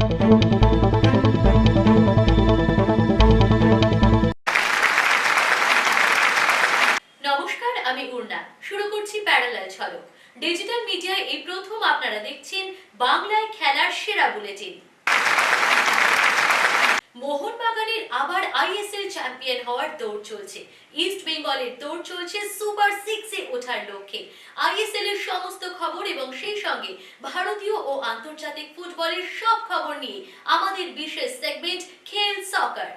নমস্কার, আমি উর্না শুরু করছি প্যারালাল ঝলক। ডিজিটাল মিডিয়ায় এই প্রথম আপনারা দেখছেন বাংলায় খেলার সেরা বুলেটিন। মোহনবাগানের আবার আইএসএল চ্যাম্পিয়ন হওয়ার দৌড় চলছে। ইস্ট বেঙ্গলের দৌড় চলছে সুপার সিক্সে ওঠার লক্ষ্যে। আইএসএল এর সমস্ত খবর এবং সেই সঙ্গে ভারতীয় ও আন্তর্জাতিক ফুটবলের সব খবর নিয়ে আমাদের বিশেষ সেগমেন্ট খেল সকার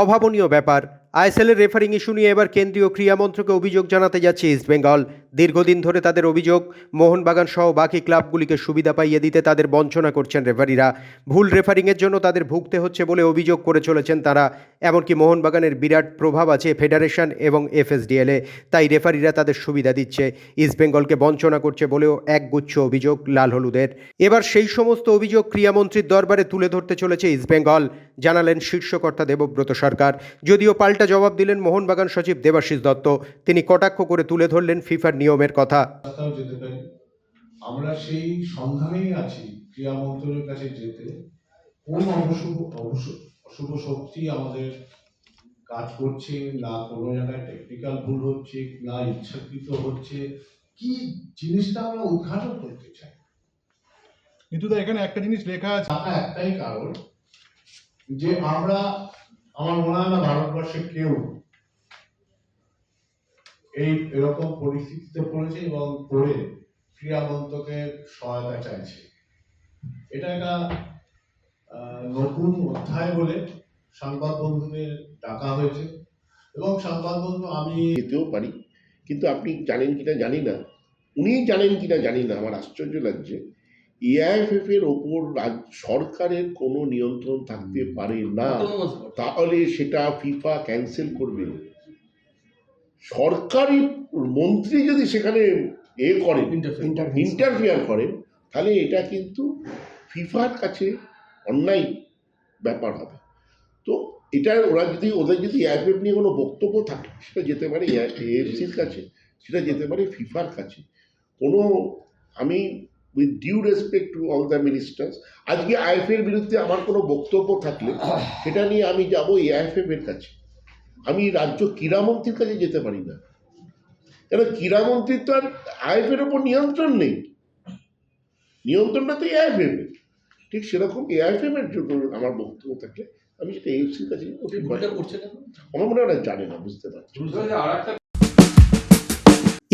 অভাবনীয় ব্যাপার। আইএসএলের রেফারিং ইস্যু নিয়ে এবার কেন্দ্রীয় ক্রীড়া মন্ত্রকে অভিযোগ জানাতে যাচ্ছে ইস্টবেঙ্গল দীর্ঘদিন ধরে তাদের অভিযোগ, মোহনবাগান সহ বাকি ক্লাবগুলিকে সুবিধা পাইয়ে দিতে তাদের বঞ্চনা করছেন রেফারিরা। ভুল রেফারিংয়ের জন্য তাদের ভুগতে হচ্ছে বলে অভিযোগ করে চলেছেন তারা। এমনকি মোহনবাগানের বিরাট প্রভাব আছে ফেডারেশন এবং এফএসডিএলে তাই রেফারিরা তাদের সুবিধা দিচ্ছে। ইস্টবেঙ্গলকে বঞ্চনা করছে বলেও একগুচ্ছ অভিযোগ লাল হলুদের। এবার সেই সমস্ত অভিযোগ ক্রীড়ামন্ত্রীর দরবারে তুলে ধরতে চলেছে ইস্টবেঙ্গল জানালেন শীর্ষকর্তা দেবব্রত সরকার। যদিও পাল্টা জবাব দিলেন মোহনবাগান সচিব দেবাশিস দত্ত, তিনি কটাক্ষ করে তুলে ধরলেন ফিফার নিয়মের কথা। রাস্তাও যেতে পারি। আমরা সেই সন্ধানেই আছি ক্রীড়া মন্ত্রণের কাছে যেতে। কোন অশুভ অশুভ শক্তি আমাদের কাজ করছে না কোনো জায়গায় টেকনিক্যাল ভুল হচ্ছে না ইচ্ছাকৃত হচ্ছে কি জিনিসটা আমরা উদ্ঘাটন করতে চাই? কিন্তু এখানে একটা জিনিস লেখা আছে। একটাই কারণ যে আমরা আমার মনে হয় না ভারতবর্ষে কেউ এই এরকম পরিস্থিতিতে পড়েছে এবং পড়ে ক্রীড়া মন্ত্রকের সহায়তা চাইছে। এটা একটা নতুন অধ্যায় বলে সংবাদ বন্ধুদের ডাকা হয়েছে। এবং সংবাদ বন্ধু আমি যেতেও পারি কিন্তু আপনি জানেন কিনা জানি না। উনি জানেন কিনা জানি না আমার আশ্চর্য লাগছে। এআইএফএফ এর ওপর রাজ- সরকারের কোনো নিয়ন্ত্রণ থাকতে পারে না। তাহলে সেটা ফিফা ক্যান্সেল করবে। সরকারি মন্ত্রী যদি সেখানে এ করেন ইন্টারফিয়ার করেন তাহলে এটা কিন্তু ফিফার কাছে অন্যায় ব্যাপার হবে। তো এটা ওরা যদি ওদের যদি এআইএফএফ নিয়ে কোনো বক্তব্য থাকে সেটা যেতে পারে এএফসির কাছে সেটা যেতে পারে ফিফার কাছে। কোনো আমি with due respect to all the ministers আজকে আইএফের বিরুদ্ধে আমার কোনো বক্তব্য থাকলে সেটা নিয়ে আমি যাব এআইএফএফ এর কাছে। আমি রাজ্য ক্রীড়ামন্ত্রীর কাছে যেতে পারি না। কেন ক্রীড়ামন্ত্রীর তো আর আইএফের ওপর নিয়ন্ত্রণ নেই। নিয়ন্ত্রণটা তো এআইএফএফ এর ঠিক সেরকম এআইএফএফ এর জন্য আমার বক্তব্য থাকলে আমি সেটা এএফসির কাছে আমার মনে হয় জানে না বুঝতে পারছি।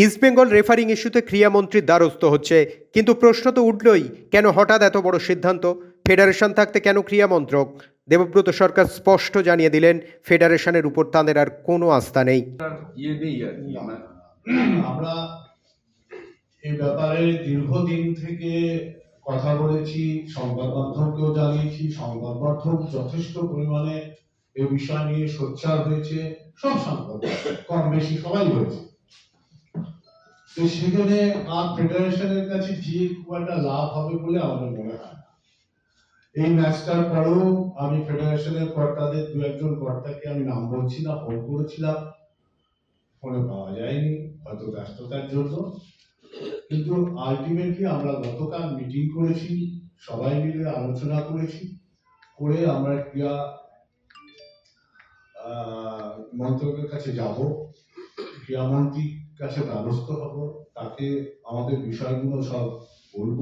ইস্টবেঙ্গল রেফারিং ইস্যুতে ক্রীড়ামন্ত্রীর দ্বারস্থ হচ্ছে কিন্তু প্রশ্ন তো উঠলই কেন হঠাৎ এত বড় সিদ্ধান্ত? ফেডারেশন থাকতে কেন ক্রীড়া মন্ত্রক দেবব্রত সরকার স্পষ্ট জানিয়ে দিলেন ফেডারেশনের উপর তাদের আর কোনো আস্থা নেই ইয়ে। মানে আমরা এই ব্যাপারে দীর্ঘদিন থেকে কথা বলেছি সংবাদ মাধ্যমকেও জানিয়েছি সংবাদ মাধ্যম যথেষ্ট পরিমাণে এই বিষয় নিয়ে সোচ্চার হয়েছে সব সংবাদ কম বেশি সবাই হয়েছে তো সেখানে আর ফেডারেশনের কাছে গিয়ে খুব একটা লাভ হবে বলে আমাদের মনে হয়। এই ম্যাচটার পরেও আমি ফেডারেশনের কর্তাদের দু একজন কর্তাকে আমি নাম বলছি না ফোন করেছিলাম। ফোনে পাওয়া যায়নি, হয়তো ব্যস্ততার জন্য। কিন্তু আলটিমেটলি আমরা গতকাল মিটিং করেছি, সবাই মিলে আলোচনা করেছি, করে আমরা ক্রিয়া মন্ত্রকের কাছে যাব ক্রিয়ামন্ত্রীর কাছে দ্বারস্থ হব, তাকে আমাদের বিষয়গুলো সব বলব।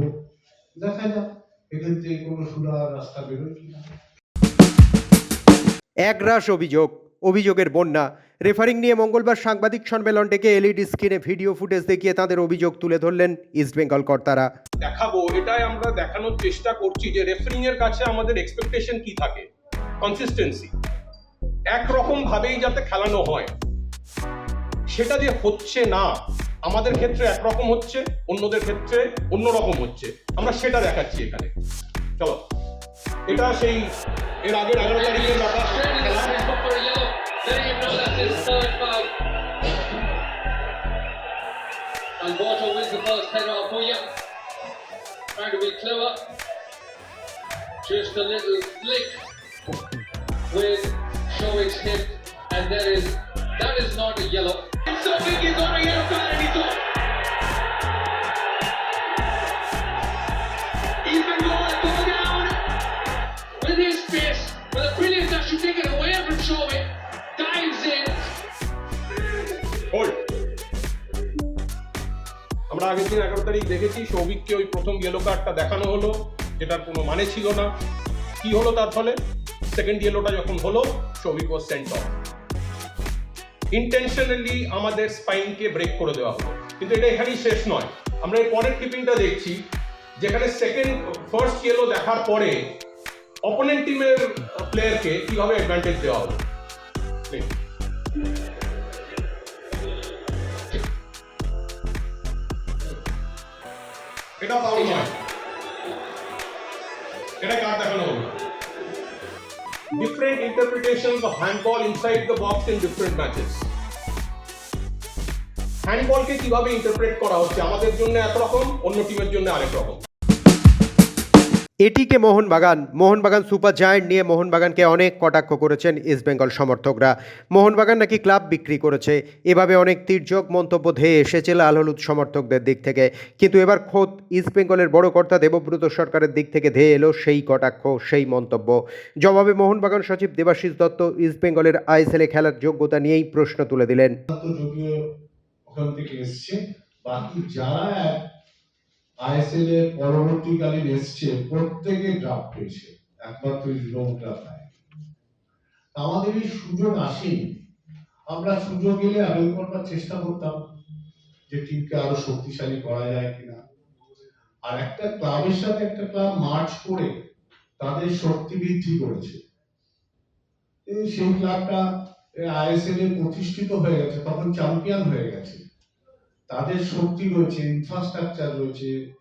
দেখা যাক। থেকে কোনো সুরা রাস্তা বেরোয় কিনা একরাশ অভিযোগ। অভিযোগের বন্যা। রেফারিং নিয়ে মঙ্গলবার সাংবাদিক সম্মেলন ডেকে এলইডি স্ক্রিনে ভিডিও ফুটেজ দেখিয়ে তাদের অভিযোগ তুলে ধরলেন ইস্টবেঙ্গল কর্তারা। দেখাবো এটাই আমরা দেখানোর চেষ্টা করছি যে রেফারিং এর কাছে আমাদের এক্সপেকটেশন কি থাকে? কনসিস্টেন্সি একরকম ভাবেই যাতে খেলানো হয়। সেটা যে হচ্ছে না আমাদের ক্ষেত্রে একরকম হচ্ছে অন্যদের ক্ষেত্রে অন্যরকম হচ্ছে। আমরা সেটা দেখাচ্ছি এখানে। চলো। এটা সেই এর আগের এগারো তারিখের ব্যাপার। Just a little flick with showing stiff, and there is that is not a yellow. দিন এগারো তারিখ দেখেছি, সৌভিককে ওই প্রথম ইয়েলো কার্ডটা দেখানো হলো, যেটার কোনো মানে ছিল না। কি হলো তার ফলে? সেকেন্ড ইয়েলোটা যখন হলো, Souvik was sent off intentionally আমাদের স্পাইনকে ব্রেক করে দেওয়া হলো। কিন্তু এটা এখানেই শেষ নয়। আমরা এই পরের ক্লিপিংটা দেখছি, যেখানে সেকেন্ড ফার্স্ট ইয়েলো দেখার পরে অপোনেন্ট টিমের প্লেয়ারকে কীভাবে অ্যাডভান্টেজ দেওয়া হলো? এটা ফাউল নয় এটা কার দেখানো হলো different interpretations of handball inside the box in different matches. হ্যান্ডবলকে কীভাবে ইন্টারপ্রেট করা হচ্ছে আমাদের জন্য একরকম অন্য টিমের জন্য আরেক রকম এটিকে মোহনবাগান মোহনবাগান সুপার জায়ান্ট নিয়ে মোহনবাগানকে অনেক কটাক্ষ করেছেন ইস্টবেঙ্গল সমর্থকরা। মোহনবাগান নাকি ক্লাব বিক্রি করেছে। এভাবে অনেক তির্যক মন্তব্য ধেয়ে এসেছে লাল হলুদ সমর্থকদের দিক থেকে। কিন্তু এবার খোদ ইস্টবেঙ্গলের বড় কর্তা দেবব্রত সরকারের দিক থেকে ধেয়ে এলো সেই কটাক্ষ, সেই মন্তব্য। জবাবে মোহনবাগান সচিব দেবাশিস দত্ত ইস্টবেঙ্গলের আইএসএলে খেলার যোগ্যতা নিয়েই প্রশ্ন তুলে দিলেন। যারা আইএসএল এর পরবর্তীকালীন এসছে, প্রত্যেকে ড্রাফট হয়েছে, একমাত্র ইস্টবেঙ্গলটা পায় আমাদের এই সুযোগ আসেনি। আমরা সুযোগ এলে আবেদন করবার চেষ্টা করতাম যে টিমকে আরও শক্তিশালী করা যায় কিনা। আর একটা ক্লাবের সাথে একটা ক্লাব মার্চ করে তাদের শক্তি বৃদ্ধি করেছে। সেই ক্লাবটা আইএসএল এ প্রতিষ্ঠিত হয়ে গেছে, তখন চ্যাম্পিয়ন হয়ে গেছে। তাদের শক্তি রয়েছে ইনফ্রাস্ট্রাকচার রয়েছে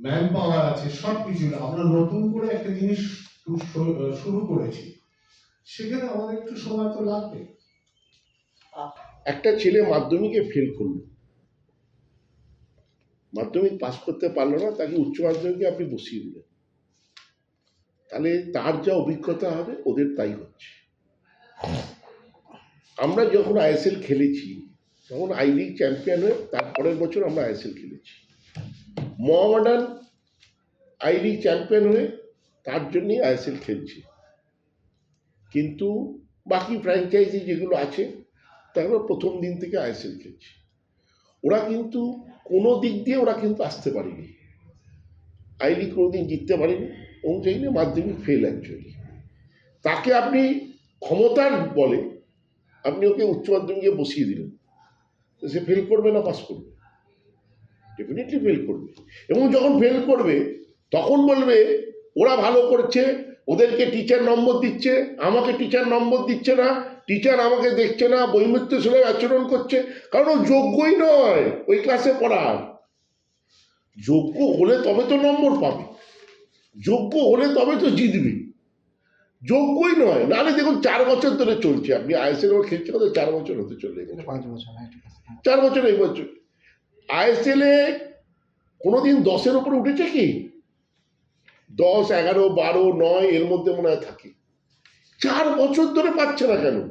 ম্যান পাওয়ার আছে সব কিছু আমরা নতুন করে একটা জিনিস শুরু করেছি। সেখানে আমাদের একটু সময় তো লাগবে। একটা ছেলে মাধ্যমিকে ফেল করল। মাধ্যমিক পাস করতে পারল না, তাকে উচ্চ মাধ্যমিকে আপনি বসিয়ে দিলেন। তাহলে তার যা অভিজ্ঞতা হবে, ওদের তাই হচ্ছে। আমরা যখন আইএসএল খেলেছি তখন আই লিগ চ্যাম্পিয়ন হয়ে তারপরের বছর আমরা আইএসএল খেলেছি। মোহামেডান আই লিগ চ্যাম্পিয়ন হয়ে তার জন্যই আইএসএল খেলছে। কিন্তু বাকি ফ্র্যাঞ্চাইজি যেগুলো আছে তারা প্রথম দিন থেকে আইএসএল খেলছে। ওরা কিন্তু কোনো দিক দিয়ে ওরা কিন্তু আসতে পারেনি। আই লিগ কোনোদিন জিততে পারেনি সেই নিয়ে মাধ্যমিক ফেল অ্যাকচুয়ালি তাকে আপনি ক্ষমতার বলে আপনি ওকে উচ্চ মাধ্যমিকে বসিয়ে দিলেন। সে ফেল করবে না পাস করবে। ডেফিনেটলি ফেল করবে। এবং যখন ফেল করবে, তখন বলবে, ওরা ভালো করছে, ওদেরকে টিচার নম্বর দিচ্ছে, আমাকে টিচার নম্বর দিচ্ছে না টিচার আমাকে দেখছে না বৈমিত্র সুলভ আচরণ করছে। কারণ ও যোগ্যই নয় ওই ক্লাসে পড়ার। যোগ্য হলে তবে তো নম্বর পাবে। যোগ্য হলে তবে তো জিতবে। যোগ্যই নয়। নাহলে দেখুন চার বছর ধরে চলছে। আপনি আইএসএল ওর খেলছে কত? চার বছর হতে চলে গেছে। হ্যাঁ আছে চার বছর এই বছর। আইএসএল এ কোনোদিন দশের উপরে উঠেছে কি? দশ এগারো বারো নয় এর মধ্যে মনে হয় থাকে। চার বছর ধরে পাচ্ছে না কেন?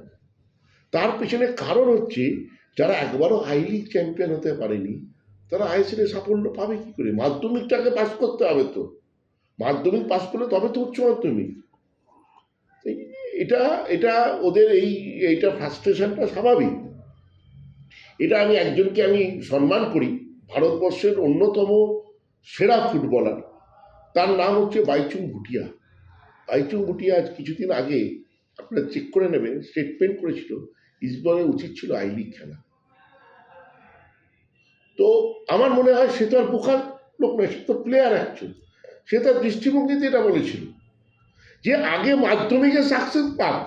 তার পিছনে কারণ হচ্ছে যারা একবারও আই লিগ চ্যাম্পিয়ন হতে পারেনি তারা আইএসএল এ সাফল্য পাবে কি করে? মাধ্যমিকটাকে পাস করতে হবে তো। মাধ্যমিক পাস করলে তবে তো উচ্চ মাধ্যমিক। এটা এটা ওদের এই, এইটা ফ্রাস্ট্রেশনটা স্বাভাবিক। এটা আমি একজনকে আমি সম্মান করি, ভারতবর্ষের অন্যতম সেরা ফুটবলার। তার নাম হচ্ছে বাইচুং ভুটিয়া। বাইচুং ভুটিয়া আজ কিছুদিন আগে, আপনারা চেক করে নেবেন স্টেটমেন্ট করেছিল ইসবলের উচিত ছিল আই লিগ খেলা। তো আমার মনে হয় সে তো আর বোকার লোক নয়, সে তো প্লেয়ার একজন সে তার দৃষ্টিভঙ্গিতে এটা বলেছিল। যে আগে মাধ্যমিকে সাকসেস পাক।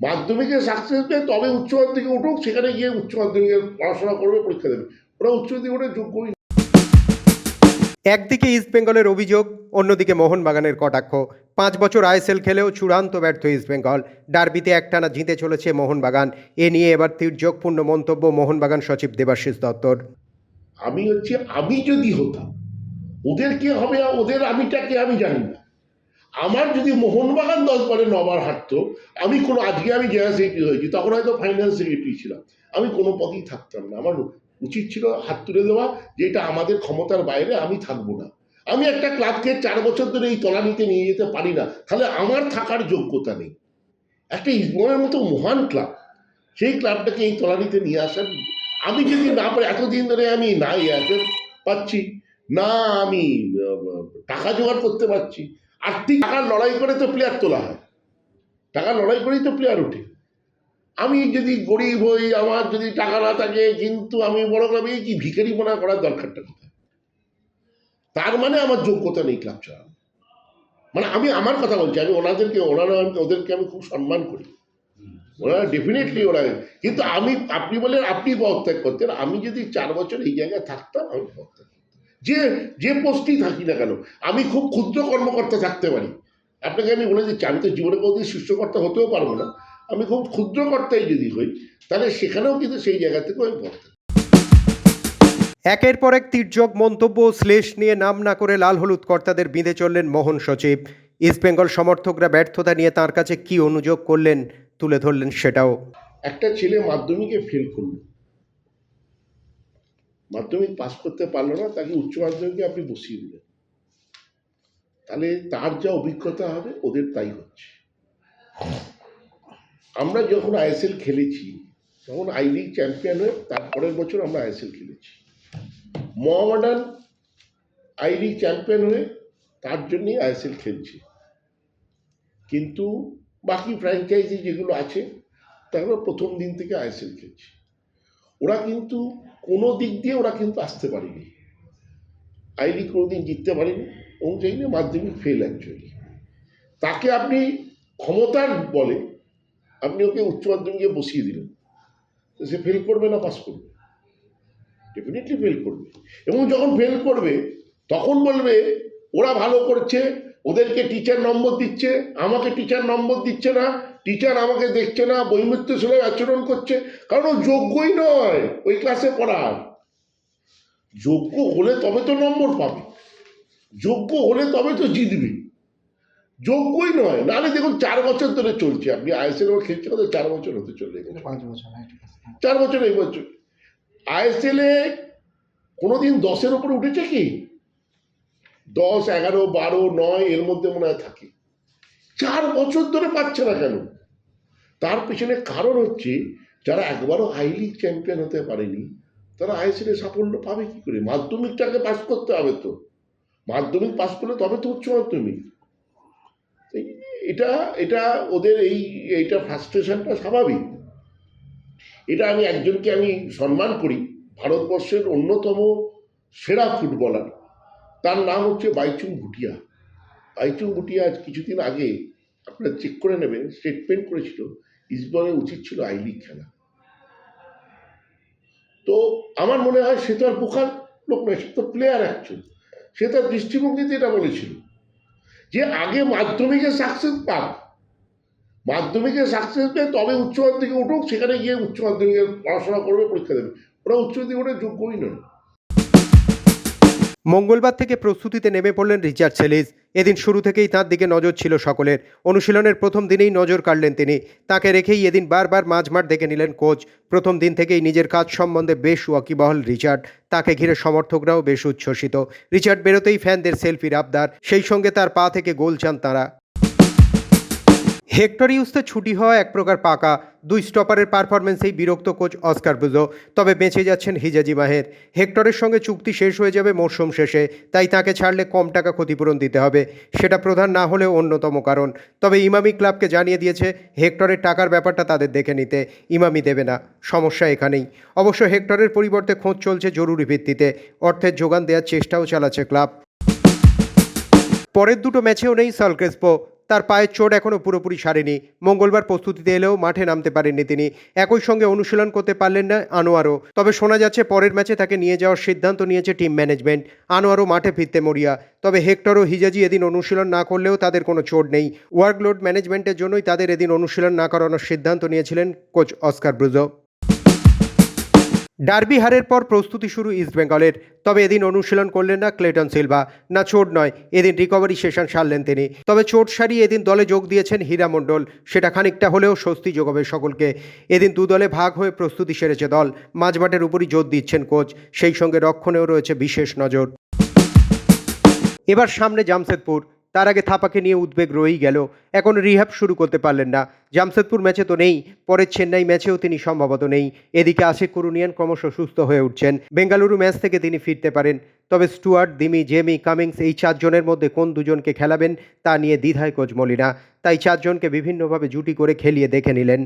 মাধ্যমিকে সাকসেস পেয়ে তবে উচ্চ মাধ্যমিকে উঠুক সেখানে গিয়ে উচ্চ মাধ্যমিকে পড়াশোনা করবে পরীক্ষা দেবে। ওরা উচ্চ মাধ্যমিক ওটা যোগ্যই। একদিকে ইস্টবেঙ্গলের অভিযোগ অন্যদিকে মোহনবাগানের কটাক্ষ। পাঁচ বছর আইএসএল খেলেও চূড়ান্ত ব্যর্থ ইস্টবেঙ্গল ডার্বিতে একটানা জিতে চলেছে মোহনবাগান। এ নিয়ে এবার তির্যকপূর্ণ মন্তব্য মোহনবাগান সচিব দেবাশিস দত্তর। আমি হচ্ছে আমি যদি হতাম ওদের কে হবে ওদের আমিটাকে আমি জানি না। আমার যদি মোহনবাগান দশ বারে নবার হাঁটতো আমি কোনো, আজকে আমি জেলা সেক্রেটারি হয়েছি, তখন হয়তো ফাইন্যান্স সেক্রেটারি ছিলাম। আমি কোনো পদেই থাকতাম না। আমার উচিত ছিল হাত তুলে দেওয়া যে এটা আমাদের ক্ষমতার বাইরে আমি থাকব না। আমি একটা ক্লাবকে চার বছর ধরে এই তলানিতে নিয়ে যেতে পারি না। তাহলে আমার থাকার যোগ্যতা নেই। একটা ইসবনের মতো মহান ক্লাব, সেই ক্লাবটাকে এই তলানিতে নিয়ে আসার, আমি যদি না পারি এতদিন ধরে আমি না এয়ারটেল পাচ্ছি, না আমি টাকা জোগাড় করতে পারছি আর্থিক টাকার লড়াই করে তো প্লেয়ার তোলা হয়। টাকার লড়াই করেই তো প্লেয়ার ওঠে। আমি যদি গরিব হই, আমার যদি টাকা না থাকে, কিন্তু আমি বড় এই কি ভিখারি মনে করার দরকারটা কোথায়? তার মানে আমার যোগ্যতা নেই ক্লাব চালানো মানে আমি আমার কথা বলছি, আমি ওনাদেরকে, ওনারা ওদেরকে আমি খুব সম্মান করি। ওনারা ডেফিনেটলি ওরা কিন্তু আমি, আপনি বলেন আপনি পদত্যাগ করতেন। আমি যদি চার বছর এই জায়গায় থাকতাম, আমি পদত্যাগ যে যে পোস্টেই থাকি না কেন আমি খুব ক্ষুদ্র কর্মকর্তা থাকতে পারি। আপনাকে আমি বলে দিচ্ছি আমি তো জীবনে কোনোদিন শীর্ষকর্তা হতেও পারব না। আমি খুব ক্ষুদ্র কর্তাই যদি হই তাহলে সেখানেও কিন্তু সেই জায়গা থেকে আমি পদত্যাগ একের পর এক তির্যক মন্তব্য শ্লেষ নিয়ে নাম না করে লাল হলুদ কর্তাদের বিঁধে চললেন মোহন সচিব। ইস্টবেঙ্গল সমর্থকরা ব্যর্থতা নিয়ে তার কাছে কি অনুযোগ করলেন তুলে ধরলেন সেটাও। একটা ছেলে মাধ্যমিকে ফেল করল। মাধ্যমিক পাশ করতে পারল না, তাকে উচ্চ মাধ্যমিকে আপনি বসিয়ে দিলেন। তাহলে তার যা অভিজ্ঞতা হবে, ওদের তাই হচ্ছে। আমরা যখন আইএসএল খেলেছি, তখন আই লিগ চ্যাম্পিয়ন হয়ে তারপরের বছর আমরা আইএসএল খেলেছি। মোহামেডান আই লিগ চ্যাম্পিয়ন হয়ে তার জন্যই আইএসএল খেলছে। কিন্তু বাকি ফ্র্যাঞ্চাইজি যেগুলো আছে, তারা প্রথম দিন থেকে আইএসএল খেলছে। ওরা কিন্তু কোনো দিক দিয়ে ওরা কিন্তু আসতে পারেনি। আই লিগ কোনোদিন জিততে পারেনি এবং সেই মাধ্যমিক ফেল অ্যাকচুয়ালি তাকে আপনি ক্ষমতার বলে আপনি ওকে উচ্চ মাধ্যমিকে বসিয়ে দিলেন। তো সে ফেল করবে না পাস করবে? ডেফিনেটলি ফেল করবে। এবং যখন ফেল করবে, তখন বলবে, ওরা ভালো করছে, ওদেরকে টিচার নম্বর দিচ্ছে, আমাকে টিচার নম্বর দিচ্ছে না টিচার আমাকে দেখছে না বৈমিত্র সুলভ আচরণ করছে কারণ ও যোগ্যই নয় ওই ক্লাসে পড়ার। যোগ্য হলে তবে তো নম্বর পাবে যোগ্য হলে তবে তো জিতবে। যোগ্যই নয় নাহলে দেখুন চার বছর ধরে চলছে আপনি আইএসএল ওর খেলছে কত? চার বছর হতে চলে হ্যাঁ, আছে। চার বছর এই বছর। আইএসএল এ কোনোদিন দশের উপরে উঠেছে কি? দশ এগারো বারো নয় এর মধ্যে মনে হয় থাকে। চার বছর ধরে পাচ্ছে না কেন? তার পিছনে কারণ হচ্ছে, যারা একবারও আই লিগ চ্যাম্পিয়ন হতে পারেনি, তারা আইএসএল সাফল্য পাবে কি করে? মাধ্যমিকটাকে পাস করতে হবে তো। মাধ্যমিক পাস করলে তবে তো উচ্চ মাধ্যমিক। এটা এটা ওদের এই, এইটা ফ্রাস্ট্রেশনটা স্বাভাবিক। এটা আমি একজনকে আমি সম্মান করি, ভারতবর্ষের অন্যতম সেরা ফুটবলার তার নাম হচ্ছে বাইচুং ভুটিয়া। বাইচুং ভুটিয়া আজ কিছুদিন আগে আপনারা চেক করে নেবেন স্টেটমেন্ট করেছিল ইসবলের উচিত ছিল আই লিগ খেলা। তো আমার মনে হয় সে তো আর বোকার লোক নয়, সে তো প্লেয়ার অ্যাকচুয়াল সে তার দৃষ্টিভঙ্গিতে এটা বলেছিল। যে আগে মাধ্যমিকে সাকসেস পাক, মাধ্যমিকে সাকসেস পেয়ে তবে উচ্চ মাধ্যমিকে উঠুক, সেখানে গিয়ে উচ্চ মাধ্যমিকে পড়াশোনা করবে, পরীক্ষা দেবে। ওরা উচ্চ মাধ্যমিক ওটা যোগ্যই নয়। মঙ্গলবার থেকে প্রস্তুতিতে নেমে পড়লেন রিচার্ড সেলিস। এদিন শুরু থেকেই তাঁর দিকে নজর ছিল সকলের। অনুশীলনের প্রথম দিনেই নজর কাড়লেন তিনি। তাকে রেখেই এদিন বারবার মাঝমাঠ দেখে নিলেন কোচ। প্রথম দিন থেকেই নিজের কাজ সম্বন্ধে বেশ ওয়াকিবহল রিচার্ড। তাকে ঘিরে সমর্থকরাও বেশ উচ্ছ্বসিত। রিচার্ড বেরোতেই ফ্যানদের সেলফির আবদার। সেই সঙ্গে তার পা থেকে গোল চান তাঁরা। হেক্টর ইউসতে ছুটি হওয়া এক প্রকার পাকা, দুই স্টপারের পারফরমেন্সেই বিরক্ত কোচ অস্কার বুজো। তবে বেঁচে যাচ্ছেন হিজাজি মাহের। হেক্টরের সঙ্গে চুক্তি শেষ হয়ে যাবে মরশুম শেষে, তাই তাকে ছাড়লে কম টাকা ক্ষতিপূরণ দিতে হবে। সেটা প্রধান না হলেও অন্যতম কারণ। তবে ইমামি ক্লাবকে জানিয়ে দিয়েছে, হেক্টরের টাকার ব্যাপারটা তাদের দেখে নিতে ইমামি দেবে না। সমস্যা এখানেই। অবশ্য হেক্টরের পরিবর্তে খোঁজ চলছে জরুরি ভিত্তিতে। অর্থের যোগান দেওয়ার চেষ্টাও চালাচ্ছে ক্লাব। পরের দুটো ম্যাচেও নেই সালক্রেসপো। তার পায়ের চোট এখনও পুরোপুরি সারেনি। মঙ্গলবার প্রস্তুতিতে এলেও মাঠে নামতে পারেননি তিনি। একই সঙ্গে অনুশীলন করতে পারলেন না আনোয়ারও। তবে শোনা যাচ্ছে, পরের ম্যাচে তাকে নিয়ে যাওয়ার সিদ্ধান্ত নিয়েছে টিম ম্যানেজমেন্ট। আনোয়ারও মাঠে ফিরতে মরিয়া। তবে হেক্টর ও হিজাজি এদিন অনুশীলন না করলেও তাদের কোনো চোট নেই। ওয়ার্কলোড ম্যানেজমেন্টের জন্যই তাদের এদিন অনুশীলন না করানোর সিদ্ধান্ত নিয়েছিলেন কোচ অস্কার ব্রুজো। ডার্বি হারের পর প্রস্তুতি শুরু ইস্টবেঙ্গলের তবে এদিন অনুশীলন করলেন না ক্লেটন সিলভা। না চোট নয়, এদিন রিকভারি সেশন সারলেন তিনি। তবে চোট সারিয়ে এদিন দলে যোগ দিয়েছেন হীরা মণ্ডল। সেটা খানিকটা হলেও স্বস্তি যোগাবে সকলকে। এদিন দু দলে ভাগ হয়ে প্রস্তুতি সেরেছে দল। মাঝমাঠের উপরই জোর দিচ্ছেন কোচ। সেই সঙ্গে রক্ষণেও রয়েছে বিশেষ নজর। এবার সামনে জামশেদপুর। তার আগে থাপাকে নিয়ে উদ্বেগ রয়েই গেল। এখন রিহ্যাব শুরু করতে পারলেন না। জামশেদপুর ম্যাচে তো নেই, পরের চেন্নাই ম্যাচেও তিনি সম্ভবত নেই। এদিকে আশিক করুনিয়ান ক্রমশ সুস্থ হয়ে উঠছেন। বেঙ্গালুরু ম্যাচ থেকে তিনি ফিরতে পারেন। তবে স্টুয়ার্ট, দিমি, জেমি, কামিংস এই চারজনের মধ্যে কোন দুজনকে খেলাবেন তা নিয়ে দ্বিধায় কোচ মলিনা তাই চারজনকে বিভিন্নভাবে জুটি করে খেলিয়ে দেখে নিলেন।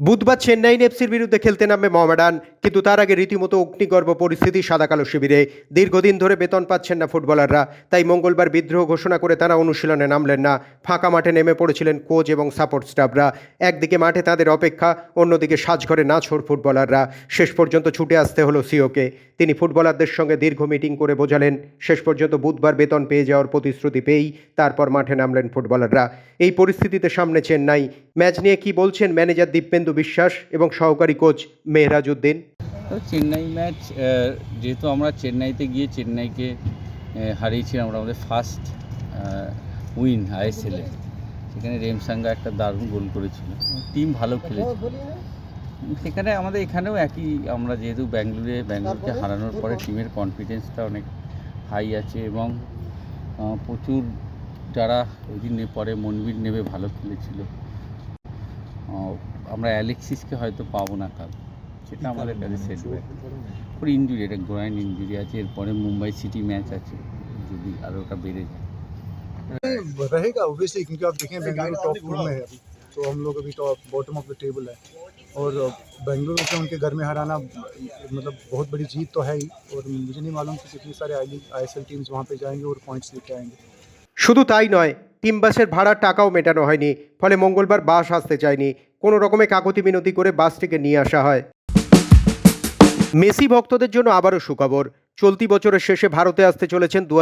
বুধবার চেন্নাইন এফসির বিরুদ্ধে খেলতে নামবে মোহামেডান, কিন্তু তার আগে রীতিমতো অগ্নিগর্ভ পরিস্থিতি সাদাকালো শিবিরে। দীর্ঘদিন ধরে বেতন পাচ্ছেন না ফুটবলাররা, তাই মঙ্গলবার বিদ্রোহ ঘোষণা করে তারা অনুশীলনে নামলেন না। ফাঁকা মাঠে নেমে পড়েছিলেন কোচ এবং সাপোর্ট স্টাফরা। একদিকে মাঠে তাদের অপেক্ষা, অন্যদিকে সাজঘরে নাছোড় ফুটবলাররা। শেষ পর্যন্ত ছুটে আসতে হলো সিওকে। তিনি ফুটবলারদের সঙ্গে দীর্ঘ মিটিং করে বোঝালেন, শেষ পর্যন্ত বুধবার বেতন পেয়ে যাওয়ার প্রতিশ্রুতি পেয়েই তারপর মাঠে নামলেন ফুটবলাররা। এই পরিস্থিতিতে সামনে চেন্নাই। ম্যাচ নিয়ে কি বলছেন ম্যানেজার দীপেন্দু বিশ্বাস এবং সহকারী কোচ মেহরাজ উদ্দিন চেন্নাই ম্যাচ যেহেতু আমরা চেন্নাইতে গিয়ে চেন্নাইকে হারিয়েছিলাম, আমরা আমাদের ফার্স্ট উইন আইএসএলে সেখানে রেমসাঙ্গা একটা দারুণ গোল করেছিল। টিম ভালো খেলেছে। সেখানে আমাদের এখানেও একই, আমরা যেহেতু ব্যাঙ্গালোরে ব্যাঙ্গালোরকে হারানোর পরে টিমের কনফিডেন্সটা অনেক হাই আছে এবং প্রচুর যারা ওই দিন পরে মনবীর নেবে ভালো খেলেছিল। আমরা অ্যালেক্সিসকে হয়তো পাবো না কাল সেটা আমাদের কাছে সেটব্যাক ওর ইঞ্জুরি একটা গ্রোয়েন ইঞ্জুরি আছে এরপরে মুম্বাই সিটি ম্যাচ আছে যদি আরও ওটা বেড়ে যায় रहेगा ऑब्वियसली क्योंकि आप देखें बेंगलुरु टॉप फोर में है अभी तो हम लोग अभी top bottom of the table है और बेंगलुरु से उनके घर में हराना मतलब बहुत बड़ी जीत तो है ही और मुझे नहीं मालूम कि कितनी सारे I league I S L teams वहाँ पे जाएंगे और पॉइंट्स लेके आएंगे শুধু তাই নয় টিম বাসের ভাড়ার টাকাও মেটানো হয়নি, ফলে মঙ্গলবার বাস আসতে চায়নি। কোনো রকমে কাকতি মিনতি করে বাসটিকে নিয়ে আসা হয়। মেসি ভক্তদের জন্য আবারও সুখবর। চলতি বছরের শেষে ভারতে আসতে চলেছেন দু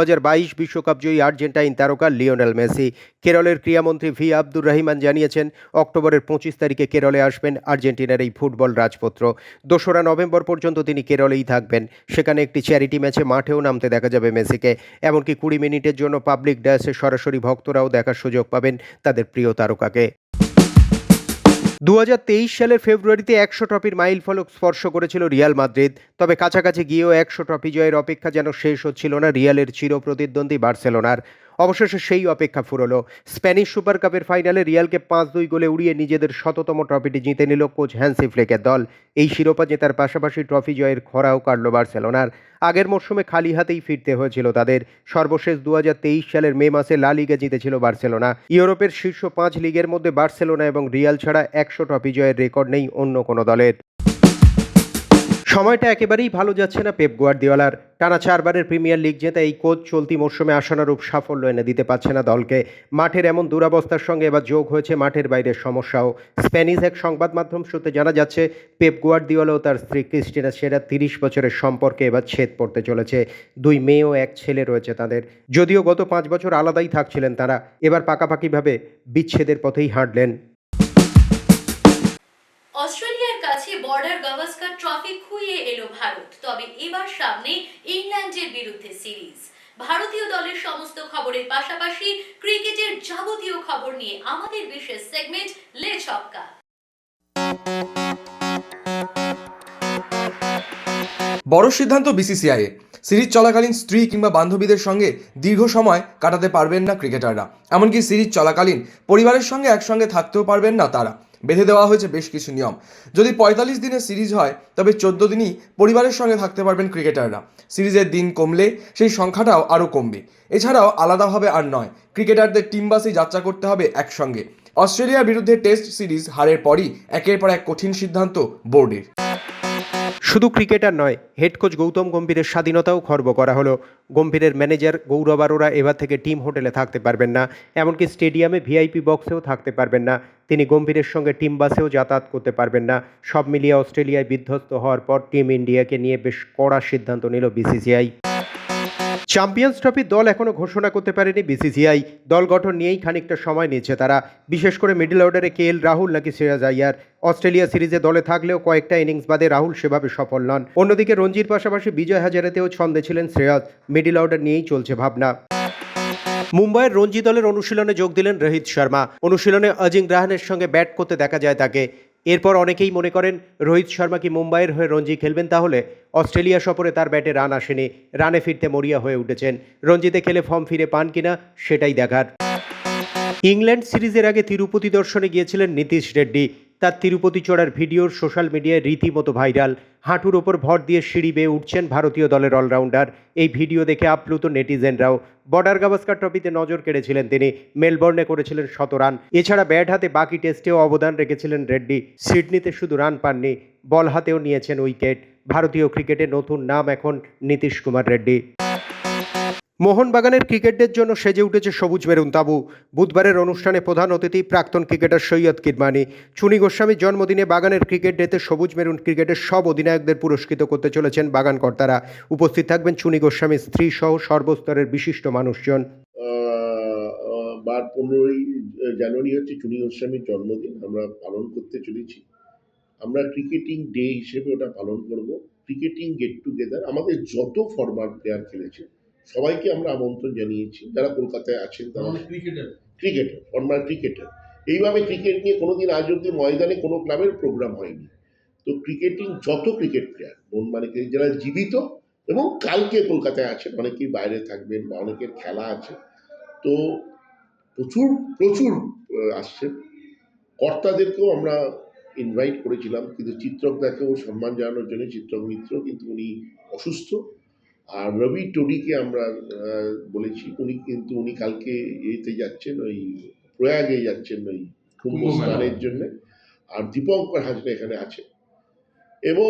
বিশ্বকাপ জয়ী আর্জেন্টাইন তারকা লিওনেল মেসি। কেরলের ক্রীড়ামন্ত্রী ভি আব্দুর রহিমান জানিয়েছেন, অক্টোবরের পঁচিশ তারিখে কেরলে আসবেন আর্জেন্টিনার এই ফুটবল রাজপুত্র। দোসরা নভেম্বর পর্যন্ত তিনি কেরলেই থাকবেন। সেখানে একটি চ্যারিটি ম্যাচে মাঠেও নামতে দেখা যাবে মেসিকে। এমনকি কুড়ি মিনিটের জন্য পাবলিক ডায়াসে সরাসরি ভক্তরাও দেখার সুযোগ পাবেন তাদের প্রিয় তারকাকে। দু হাজার তেইশ সালের ফেব্রুয়ারিতে একশো ট্রফির মাইল ফলক স্পর্শ করেছিল রিয়াল মাদ্রিদ। তবে কাছাকাছি গিয়েও একশো ট্রফি জয়ের অপেক্ষা যেন শেষ হচ্ছিল না রিয়ালের চির প্রতিদ্বন্দ্বী বার্সেলোনার। অবশেষে সেই অপেক্ষা ফুরলো। স্প্যানিশ সুপার কাপের ফাইনালে রিয়ালকে পাঁচ দুই গোলে উড়িয়ে নিজেদের শততম ট্রফিটি জিতে নিল কোচ হ্যান্সি ফ্লেকের দল। এই শিরোপা জেতার পাশাপাশি ট্রফি জয়ের খরাও কাটল বার্সেলোনার। আগের মরশুমে খালি হাতেই ফিরতে হয়েছিল তাদের। সর্বশেষ দু হাজার তেইশ সালের মে মাসে লা লিগে জিতেছিল বার্সেলোনা। ইউরোপের শীর্ষ পাঁচ লিগের মধ্যে বার্সেলোনা এবং রিয়াল ছাড়া একশো ট্রফি জয়ের রেকর্ড নেই অন্য কোনো দলের। সময়টা একেবারেই ভালো যাচ্ছে না পেপ গুয়ার্দিওলার। টানা চারবারের প্রিমিয়ার লিগ জেতা এই কোচ চলতি মরশুমে আশানুরূপ সাফল্য এনে দিতে পারছে না দলকে। মাঠের এমন দুরাবস্থার সঙ্গে এবার যোগ হয়েছে মাঠের বাইরের সমস্যাও। স্প্যানিশ এক সংবাদ মাধ্যম সূত্রে জানা যাচ্ছে, পেপ গুয়ার্দিওলা ও তার স্ত্রী ক্রিস্টিনা সেরা তিরিশ বছরের সম্পর্কে এবার ছেদ পড়তে চলেছে। দুই মেয়ে ও এক ছেলে রয়েছে তাদের। যদিও গত পাঁচ বছর আলাদাই থাকছিলেন তারা। এবার পাকাপাকিভাবে বিচ্ছেদের পথেই হাঁটলেন। ট্রফি এলো ভারত। তবে এবার সামনে ইংল্যান্ডের বিরুদ্ধে সিরিজ। ভারতীয় দলের সমস্ত খবরের পাশাপাশি ক্রিকেটের যাবতীয় খবর নিয়ে আমাদের বিশেষ সেগমেন্ট লে ছক্কা। বড় সিদ্ধান্ত বিসিসিআই সিরিজ চলাকালীন স্ত্রী কিংবা বান্ধবীদের সঙ্গে দীর্ঘ সময় কাটাতে পারবেন না ক্রিকেটাররা। এমনকি সিরিজ চলাকালীন পরিবারের সঙ্গে একসঙ্গে থাকতেও পারবেন না তারা। বেঁধে দেওয়া হয়েছে বেশ কিছু নিয়ম। যদি পঁয়তাল্লিশ দিনের সিরিজ হয়, তবে চোদ্দ দিনই পরিবারের সঙ্গে থাকতে পারবেন ক্রিকেটাররা। সিরিজের দিন কমলে সেই সংখ্যাটাও আরও কমবে। এছাড়াও আলাদাভাবে আর নয়, ক্রিকেটারদের টিম বাসেই যাত্রা করতে হবে একসঙ্গে। অস্ট্রেলিয়ার বিরুদ্ধে টেস্ট সিরিজ হারের পরই একের পর এক কঠিন সিদ্ধান্ত বোর্ডের। শুধু ক্রিকেটার নয়, হেড কোচ গৌতম গম্ভীরের স্বাধীনতাও খর্ব করা হলো। গম্ভীরের ম্যানেজার গৌরব আরোরা এবার থেকে টিম হোটেলে থাকতে পারবেন না, এমনকি স্টেডিয়ামে ভিআইপি বক্সেও থাকতে পারবেন না। তিনি গম্ভীরের সঙ্গে টিম বাসেও যাতায়াত করতে পারবেন না। সব মিলিয়ে অস্ট্রেলিয়ায় বিধ্বস্ত হওয়ার পর টিম ইন্ডিয়াকে নিয়ে বেশ কড়া সিদ্ধান্ত নিল বিসিসিআই। চ্যাম্পিয়ন্স ট্রফির দল এখনও ঘোষণা করতে পারেনি বিসিসিআই দল গঠন নিয়েই খানিকটা সময় নিয়েছে তারা। বিশেষ করে মিডল অর্ডারে কে এল রাহুল নাকি শ্রেয়াস আইয়ার অস্ট্রেলিয়া সিরিজে দলে থাকলেও কয়েকটা ইনিংস বাদে রাহুল সেভাবে সফল নন। অন্যদিকে রঞ্জির পাশাপাশি বিজয় হাজারেতেও ছন্দে ছিলেন শ্রেয়াস মিডল অর্ডার নিয়েই চলছে ভাবনা। মুম্বাইয়ের রঞ্জি দলের অনুশীলনে যোগ দিলেন রোহিত শর্মা। অনুশীলনে অজিং রাহানের সঙ্গে ব্যাট করতে দেখা যায় তাকে। এরপর অনেকেই মনে করেন রোহিত শর্মা কি মুম্বাইয়ের হয়ে রঞ্জি খেলবেন তাহলে? অস্ট্রেলিয়া সফরে তার ব্যাটে রান আসেনি, রানে ফিরতে মরিয়া হয়ে উঠেছেন। রঞ্জিতে খেলে ফর্ম ফিরে পান কিনা সেটাই দেখার। ইংল্যান্ড সিরিজের আগে তিরুপতি দর্শনে গিয়েছিলেন নীতিশ রেড্ডি। তার তিরুপতি চড়ার ভিডিওর সোশ্যাল মিডিয়ায় রীতিমতো ভাইরাল। হাঁটুর ওপর ভর দিয়ে সিঁড়ি বেয়ে উঠছেন ভারতীয় দলের অলরাউন্ডার। এই ভিডিও দেখে আপ্লুত নেটিজেনরাও বর্ডার গাভাস্কার ট্রফিতে নজর কেড়েছিলেন তিনি। মেলবোর্নে করেছিলেন শত রান। এছাড়া ব্যাট হাতে বাকি টেস্টেও অবদান রেখেছিলেন রেড্ডি। সিডনিতে শুধু রান পাননি, বল হাতেও নিয়েছেন উইকেট। ভারতীয় ক্রিকেটে নতুন নাম এখন নীতিশ কুমার রেড্ডি। মোহনবাগানের ক্রিকেটদের জন্য সেজে উঠেছে সবুজ মেরুন তাবু। বুধবারের অনুষ্ঠানে প্রধান অতিথি প্রাক্তন ক্রিকেটার সৈয়দ কিরমানি চুনি গোস্বামীর জন্মদিনে বাগানের ক্রিকেট ডেতে সবুজ মেরুন ক্রিকেটের সব অধিনায়কদের পুরস্কৃত করতে চলেছেন বাগান কর্তারা। উপস্থিত থাকবেন চুনি গোস্বামীর স্ত্রী সহ সর্বস্তরের বিশিষ্ট মানুষজন। বার পনেরোই জানুয়ারি হচ্ছে চুনি গোস্বামীর জন্মদিন। আমরা পালন করতে চলেছি। আমরা ক্রিকেটিং ডে হিসেবে ওটা পালন করব। ক্রিকেটিং গেট টুগেদার আমাদের যত ফরওয়ার্ড প্লেয়ার খেলেছে সবাইকে আমরা আমন্ত্রণ জানিয়েছি যারা কলকাতায় আছেন তারা ক্রিকেটার ক্রিকেটার ফর্মার ক্রিকেটার এইভাবে ক্রিকেট নিয়ে কোনোদিন আজ অব্দি ময়দানে কোনো ক্লাবের প্রোগ্রাম হয়নি। তো ক্রিকেটিং যত ক্রিকেট প্লেয়ার মন মানে যারা জীবিত এবং কালকে কলকাতায় আছেন অনেকেই বাইরে থাকবেন বা অনেকের খেলা আছে তো প্রচুর প্রচুর আসছেন। কর্তাদেরকেও আমরা ইনভাইট করেছিলাম কিন্তু চিত্রকদাকেও সম্মান জানানোর জন্য চিত্রক মিত্র কিন্তু উনি অসুস্থ। আর রবি টডিকে আমরা বলেছি উনি কিন্তু উনি কালকে এতে যাচ্ছেন ওই প্রয়াগে যাচ্ছেন ওই কুম্ভ স্নানের জন্য। আর দীপঙ্কর হাজরা এখানে আছে এবং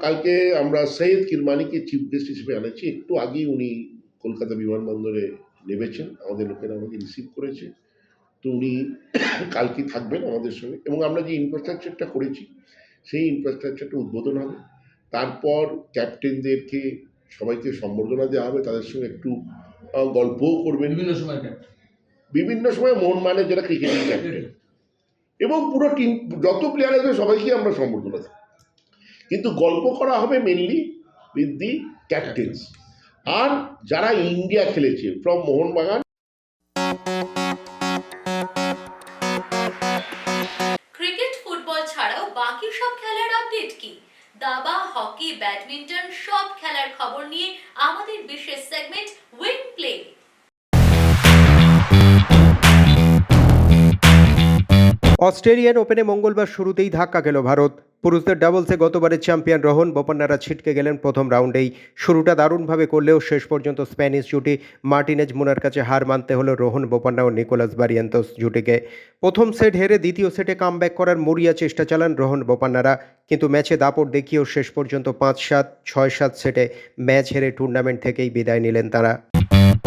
কালকে আমরা সৈয়দ কিরমানিকে চিফ গেস্ট হিসেবে আনেছি। একটু আগেই উনি কলকাতা বিমানবন্দরে নেমেছেন। আমাদের লোকেরা আমাকে রিসিভ করেছে। তো উনি কালকে থাকবেন আমাদের সঙ্গে। এবং আমরা যে ইনফ্রাস্ট্রাকচারটা করেছি সেই ইনফ্রাস্ট্রাকচারটা উদ্বোধন হবে। তারপর ক্যাপ্টেনদেরকে সবাইকে সম্বর্ধনা দেওয়া হবে তাদের সঙ্গে একটু গল্পও করবেন। বিভিন্ন সময় বিভিন্ন সময় মন মানে যেটা ক্রিকেটের ক্যাপ্টেন। এবং পুরো টিম যত প্লেয়ার আছে সবাইকে আমরা সম্বর্ধনা দেব। কিন্তু গল্প করা হবে মেনলি উইথ দি ক্যাপ্টেন্স আর যারা ইন্ডিয়া খেলেছে ফ্রম মোহনবাগান হকি ব্যাডমিন্টন সব খেলার খবর নিয়ে আমাদের বিশেষ সেগমেন্ট উইং প্লে অস্ট্রেলিয়ান ওপেনে মঙ্গলবার শুরুতেই ধাক্কা খেল ভারত। পুরুষদের ডাবলসে গতবারের চ্যাম্পিয়ন রোহন, বোপান্নারা ছিটকে গেলেন প্রথম রাউন্ডেই। শুরুটা দারুণভাবে করলেও শেষ পর্যন্ত স্প্যানিশ জুটি মার্টিনেজ মুনার কাছে হার মানতে হলো রোহন, বোপান্না ও নিকোলাস বারিয়ান্তোস জুটিকে। প্রথম সেট হেরে দ্বিতীয় সেটে কামব্যাক করার মরিয়া চেষ্টা চালান রোহন, বোপান্নারা। কিন্তু ম্যাচে দাপট দেখিয়েও শেষ পর্যন্ত পাঁচ সাত, ছয় সাত সেটে ম্যাচ হেরে টুর্নামেন্ট থেকেই বিদায় নিলেন তারা।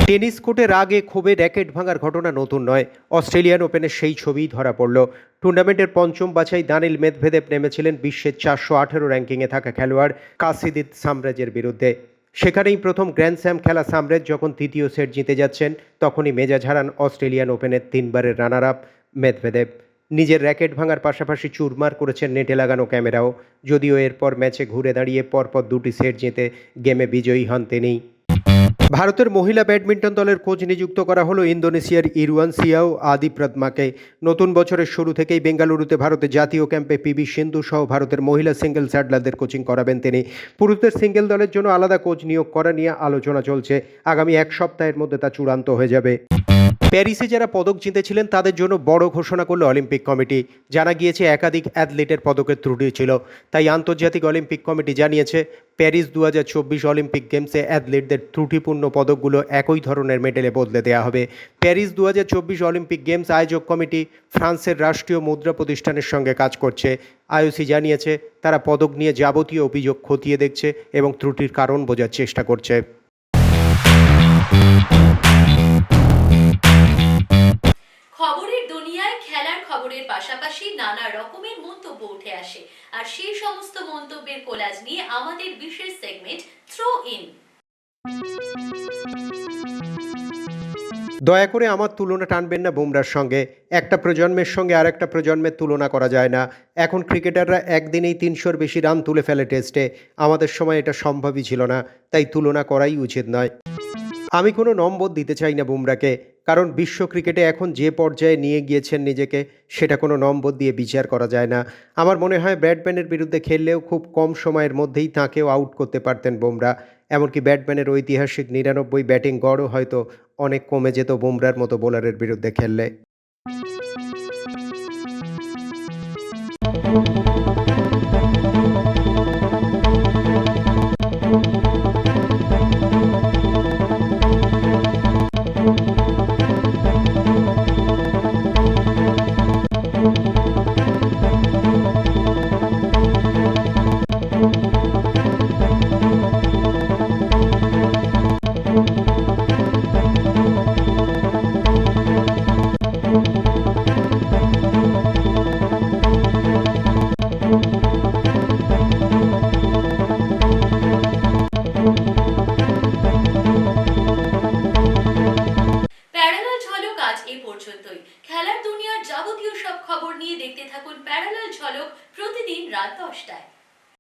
টেনিস কোর্টে রাগে ক্ষোভে র্যাকেট ভাঙার ঘটনা নতুন নয়। অস্ট্রেলিয়ান ওপেনের সেই ছবিই ধরা পড়ল। টুর্নামেন্টের পঞ্চম বাছাই দানিল মেদভেদেব নেমেছিলেন বিশ্বের চারশো আঠেরো র্যাঙ্কিংয়ে থাকা খেলোয়াড় কাসিদিত সামরাজের বিরুদ্ধে। সেখানেই প্রথম গ্র্যান্ড স্যাম খেলা সামরেজ যখন তৃতীয় সেট জিতে যাচ্ছেন, তখনই মেজাজ হারান অস্ট্রেলিয়ান ওপেনের তিনবারের রানার আপ মেদভেদেব। নিজের র্যাকেট ভাঙার পাশাপাশি চুরমার করেছেন নেটে লাগানো ক্যামেরাও। যদিও এরপর ম্যাচে ঘুরে দাঁড়িয়ে পরপর দুটি সেট জিতে গেমে বিজয়ী হন তিনি। ভারতের মহিলা ব্যাডমিন্টন দলের কোচ নিযুক্ত করা হলো ইন্দোনেশিয়ার ইরওয়ান সিয়াও আদি প্রদমাকে নতুন বছরের শুরু থেকেই বেঙ্গালুরুতে ভারতের জাতীয় ক্যাম্পে পিবি সিন্ধু সহ ভারতের মহিলা সিঙ্গেল স্যাডলারদের কোচিং করাবেন তিনি। পুরুষদের সিঙ্গেল দলের জন্য আলাদা কোচ নিয়োগ করা নিয়ে আলোচনা চলছে। আগামী এক সপ্তাহের মধ্যে তা চূড়ান্ত হয়ে যাবে। প্যারিসে যারা পদক জিতেছিলেন, তাদের জন্য বড় ঘোষণা করল অলিম্পিক কমিটি। জানা গিয়েছে, একাধিক অ্যাথলিটের পদকের ত্রুটি ছিল। তাই আন্তর্জাতিক অলিম্পিক কমিটি জানিয়েছে, প্যারিস দু হাজার চব্বিশ অলিম্পিক গেমসে অ্যাথলিটদের ত্রুটিপূর্ণ পদকগুলো একই ধরনের মেডেলে বদলে দেওয়া হবে। প্যারিস দু হাজার চব্বিশ অলিম্পিক গেমস আয়োজক কমিটি ফ্রান্সের রাষ্ট্রীয় মুদ্রা প্রতিষ্ঠানের সঙ্গে কাজ করছে। আইওসি জানিয়েছে, তারা পদক নিয়ে যাবতীয় অভিযোগ খতিয়ে দেখছে এবং ত্রুটির কারণ বোঝার চেষ্টা করছে। দুনিয়ায় খেলার খবরের পাশাপাশি নানা রকমের মন্তব্য উঠে আসে। আর সেই সমস্ত মন্তব্যের কোলাজ নিয়ে আমাদের বিশেষ সেগমেন্ট থ্রো ইন দয়া করে আমার তুলনা টানবেন না বুমরার সঙ্গে। একটা প্রজন্মের সঙ্গে আর একটা প্রজন্মের তুলনা করা যায় না। এখন ক্রিকেটাররা একদিনেই তিনশোর বেশি রান তুলে ফেলে টেস্টে। আমাদের সময় এটা সম্ভবই ছিল না, তাই তুলনা করাই উচিত নয়। আমি কোনো নম্বর দিতে চাই না বুমরাকে। কারণ বিশ্ব ক্রিকেটে এখন যে পর্যায়ে নিয়ে গিয়েছেন নিজেকে, সেটা কোনো নম্বর দিয়ে বিচার করা যায় না। আমার মনে হয় ব্যাটম্যানের বিরুদ্ধে খেললেও খুব কম সময়ের মধ্যেই তাঁকেও আউট করতে পারতেন বোমরা। এমনকি ব্যাটম্যানের ঐতিহাসিক নিরানব্বই ব্যাটিং গড়ও হয়তো অনেক কমে যেত বোমরার মতো বোলারের বিরুদ্ধে খেললে।